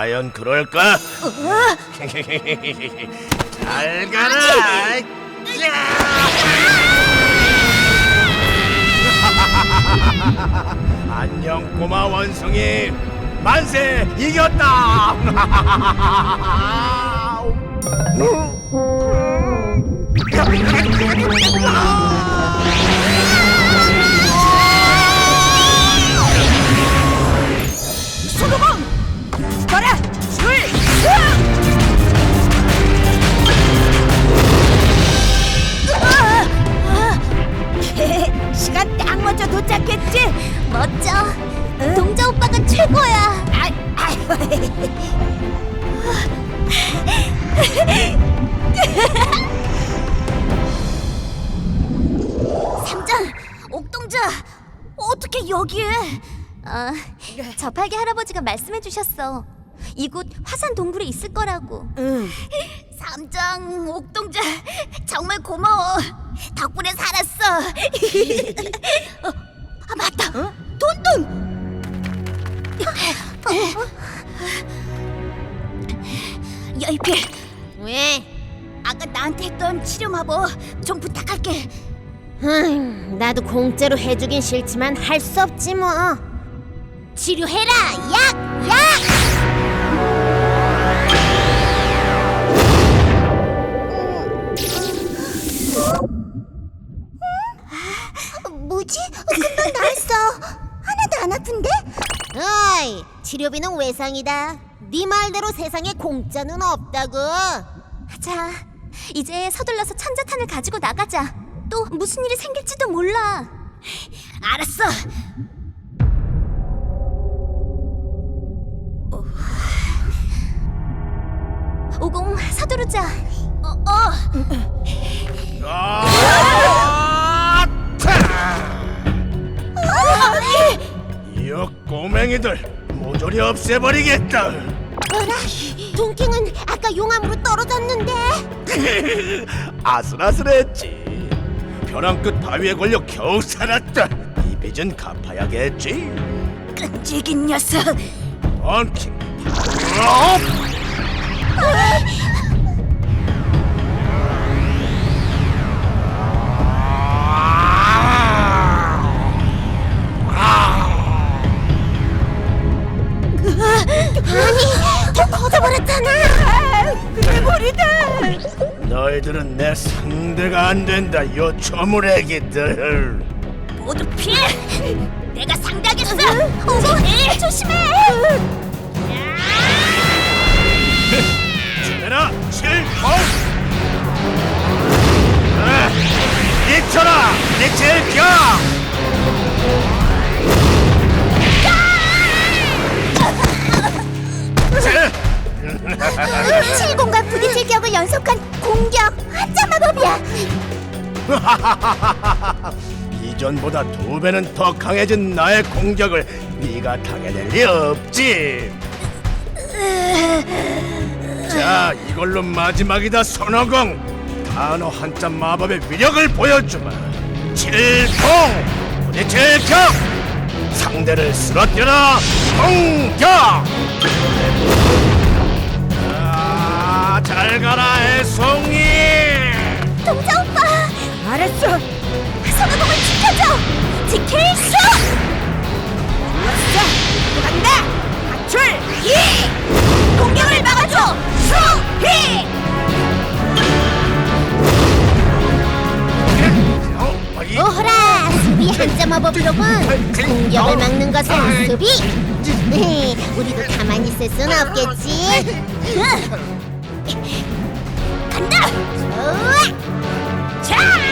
과연 그럴까? 잘 가라. 안녕 꼬마 원숭이 만세 이겼다. 옥동자, 어떻게 여기에? 아, 저팔계 할아버지가 말씀해 주셨어. 이곳 화산 동굴에 있을 거라고. 응. 삼장, 옥동자, 정말 고마워. 덕분에 살았어. 어, 아, 맞다. 돈돈. 열필, 왜? 아까 나한테 했던 치료 마법 좀 부탁할게. 흠, 나도 공짜로 해주긴 싫지만 할 수 없지 뭐. 치료해라, 약, 약. 뭐지? 금방 나았어. 하나도 안 아픈데? 어이, 치료비는 외상이다. 네 말대로 세상에 공짜는 없다고. 자, 이제 서둘러서 천자탄을 가지고 나가자. 또 무슨 일이 생길지도 몰라. 알았어. 오공 서두르자. 어, 어. 아! 이 꼬맹이들 모조리 없애버리겠다. 어라, 동킹은 아까 용암으로 떨어졌는데. 아슬아슬했지. 벼랑 끝 바위에 걸려 겨우 살았다. 이 빚은 갚아야겠지. 끈질긴 녀석. 원킹 파워! 더 커져버렸잖아. 괴물이다. 너희들은 내 상대가 안 된다. 요 조물애기들. 모두 피해. 내가 상대하겠어. 오공 조심해. 해라 칠공. 아, 이쳐라 이칠경. 공격 하자 마법이야. 이전보다 두 배는 더 강해진 나의 공격을 네가 당해낼 리 없지. 자, 이걸로 마지막이다, 손오공. 단어 한자 마법의 위력을 보여주마. 칠공, 부딪힐경. 상대를 쓰러뜨려 공격. 아, 잘 가라, 애송이. 동자 오빠, 알았어. 손오공을 지켜줘. 지킬 수. 자, 간다. 가출. 이. 공격을 막아줘. 수희. 어, 이- 오호라 수비 한자 마법으로군 공격을 막는 것은 수비 우리도 가만히 있을 순 없겠지 좋아. 자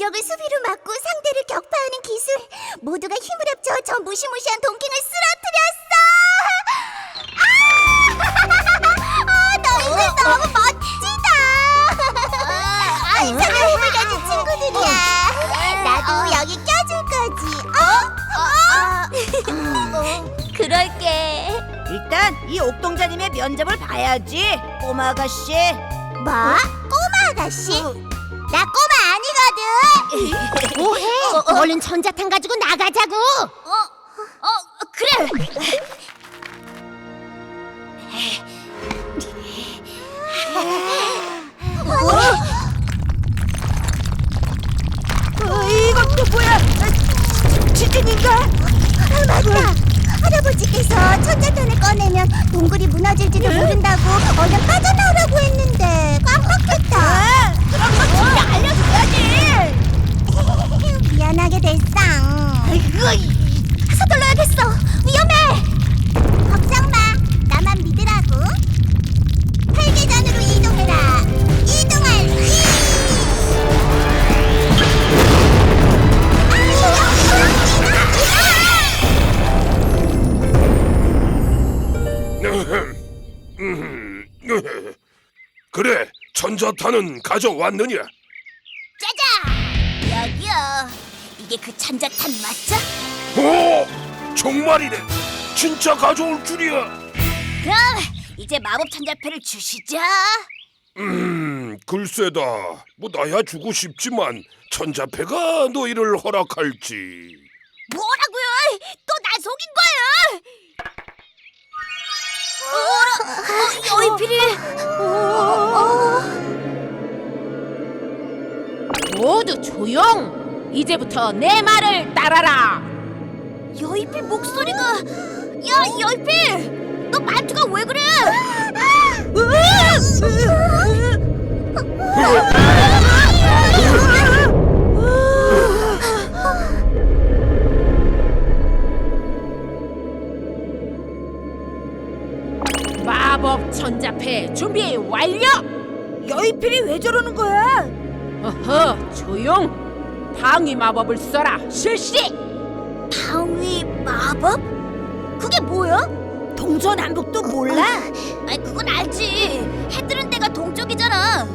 공격을 수비로 막고 상대를 격파하는 기술 모두가 힘을 합쳐 전부 무시무시한 동킹을 쓰러뜨렸어! 아! 아, 너희들 너무 멋지다! 아, 이상한 힘을 가진 친구들이야. 나도 여기 껴줄 거지. 어? 그럴게. 일단 이 옥동자님의 면접을 봐야지 꼬마 아가씨 뭐? 꼬마 아가씨? 나 꼬마 아니거든. 뭐해? 얼른 전자탄 가지고 나가자고. 어, 어, 그래. 어, 이것도 뭐야 치킨인가? 아, 맞다. 할아버지께서 천자탄을 꺼내면 동굴이 무너질지도 모른다고 얼른 빠져나오라고 했는데 깜빡했다. 아, 그럼 너 진짜 알려줘 야지 미안하게 됐어. 서둘러야겠어. 위험해. 걱정 마. 나만 믿으라고. 헬기전으로 이동해라. 이동할 시. 그래, 천자탄은 가져왔느냐? 이게 그 천자탄 맞죠? 오, 정말이네. 진짜 가져올 줄이야. 그럼 이제 마법 천자패를 주시죠. 음, 글쎄다. 뭐 나야 주고 싶지만 천자패가 너희를 허락할지. 뭐라고요? 또날 속인 거예요? 어, 어, 여이필이. 모두 조용. 이제부터 내 말을 따라라. 여이필 목소리가. 야, 여이필. 너 말투가 왜 그래? 마법 천자패 준비 완료. 여의필이 왜 저러는 거야? 어허, 조용. 방위 마법을 써라. 실시. 방위 마법? 그게 뭐야? 동서남북도 몰라? 아이 그건 알지. 해 뜨는 데가 동쪽이잖아.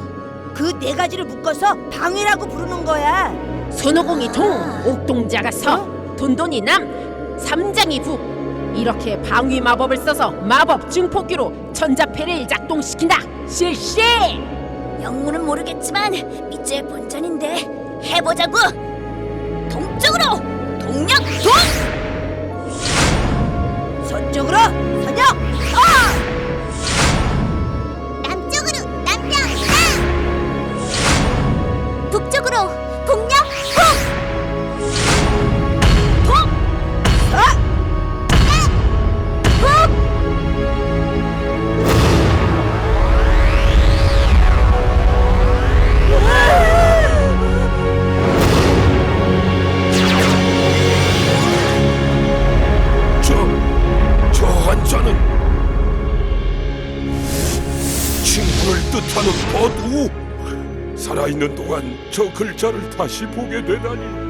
그 네 가지를 묶어서 방위라고 부르는 거야 손오공이 동, 옥동자가 서, 돈돈이 남, 삼장이 북. 이렇게 방위 마법을 써서 마법 증폭기로 천자패를 작동시킨다. 실시. 영문은 모르겠지만 밑줄 본전인데 해보자고. 동쪽으로 동력 동. 1년 동안 저 글자를 다시 보게 되다니.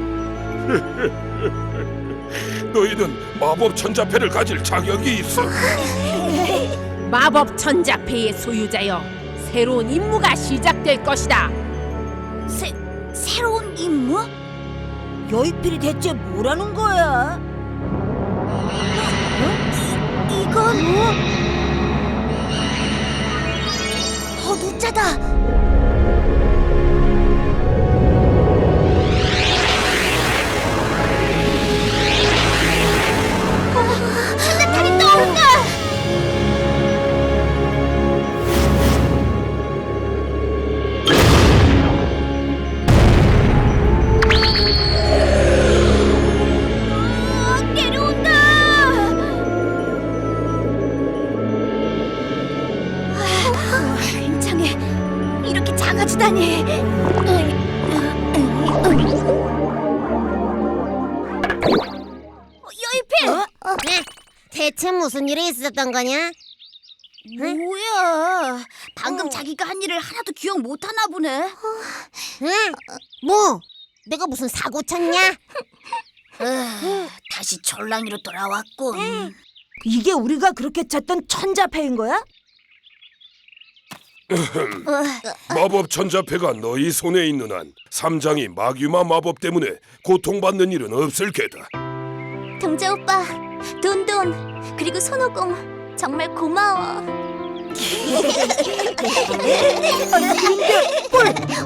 너희는 마법 천자패를 가질 자격이 있어. 마법 천자패의 소유자여 새로운 임무가 시작될 것이다. 새, 새로운 임무? 여의필이 대체 뭐라는 거야? 어? 이건 뭐? 어, 노자다! 아, 굉장해. 이렇게 작아지다니. 어, 여이필. 대체 무슨 일이 있었던 거냐? 뭐야? 방금 자기가 한 일을 하나도 기억 못 하나 보네. 응? 뭐? 내가 무슨 사고 쳤냐? 다 다시 전랑이로 돌아왔군. 이게 우리가 그렇게 찾던 천자패인 거야? 마법 천자패가 너희 손에 있는 한 삼장이 마귀마 마법 때문에 고통받는 일은 없을 게다. 동자 오빠, 돈돈, 그리고 손오공 정말 고마워.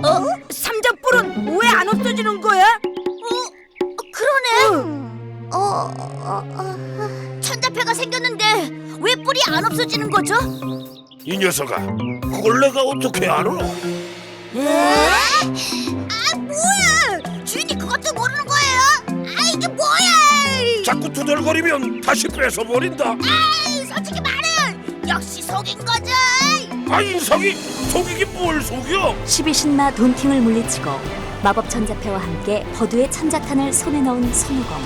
어? 삼장 뿔은 왜 안 없어지는 거야? 그러네. 어, 어, 어, 천자패가 생겼는데 왜 뿔이 안 없어지는 거죠? 이 녀석아, 그걸 내가 어떻게 알아? 아 뭐야? 주인이 그것도 모르는 거예요? 아 이게 뭐야? 자꾸 투덜거리면 다시 뺏어버린다. 아이, 솔직히 말해. 역시 속인 거죠. 아 인석이 속이긴 뭘 속여? 12신마 돈킹을 물리치고 마법 천자패와 함께 버두의 천자탄을 손에 넣은 손오공.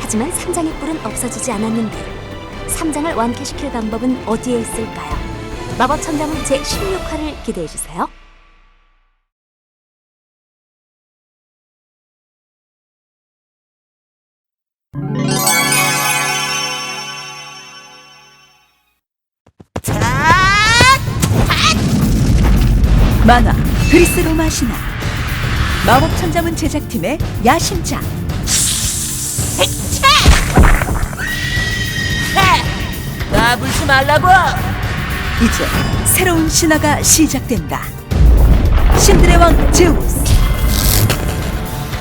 하지만 삼장의 뿔은 없어지지 않았는데 삼장을 완쾌시킬 방법은 어디에 있을까요? 마법 천자문 제 16화를 기대해 주세요. 만화 그리스 로마 신화 마법 천자문 제작팀의 야심작 까불지 말라고. 이제 새로운 신화가 시작된다. 신들의 왕 제우스.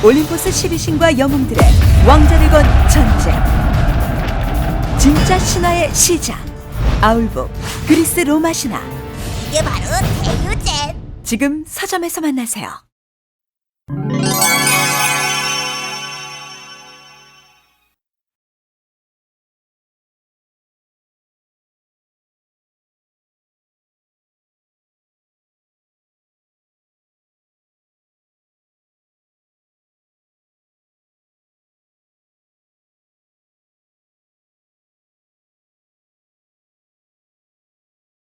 올림포스 12신과 영웅들의 왕자를 건 전쟁. 진짜 신화의 시작. 아울복 그리스 로마 신화. 이게 바로 대유젠. 지금 서점에서 만나세요. 아,